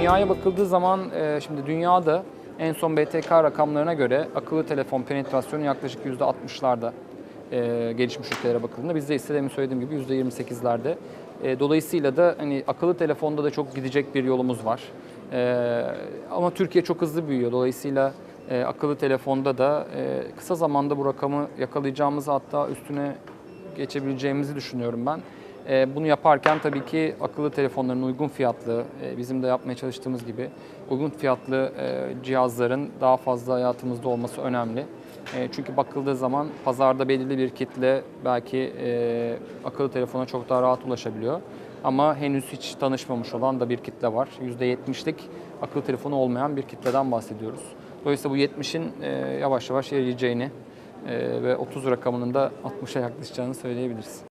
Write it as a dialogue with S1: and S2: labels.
S1: dünyaya bakıldığı zaman e, şimdi dünyada en son BTK rakamlarına göre akıllı telefon penetrasyonu yaklaşık %60'larda e, gelişmiş ülkelere bakıldığında bizde ise demin söylediğim gibi %28'lerde. E, dolayısıyla da hani akıllı telefonda da çok gidecek bir yolumuz var. Ama Türkiye çok hızlı büyüyor. Dolayısıyla akıllı telefonda da kısa zamanda bu rakamı yakalayacağımızı hatta üstüne geçebileceğimizi düşünüyorum ben. E, Bunu yaparken tabii ki akıllı telefonların uygun fiyatlı, e, bizim de yapmaya çalıştığımız gibi uygun fiyatlı e, cihazların daha fazla hayatımızda olması önemli. Çünkü bakıldığı zaman pazarda belirli bir kitle belki akıllı telefona çok daha rahat ulaşabiliyor. Ama henüz hiç tanışmamış olan da bir kitle var. %70'lik akıllı telefonu olmayan bir kitleden bahsediyoruz. Dolayısıyla bu 70'in e, yavaş yavaş eriyeceğini ve 30 rakamının da 60'a yaklaşacağını söyleyebiliriz.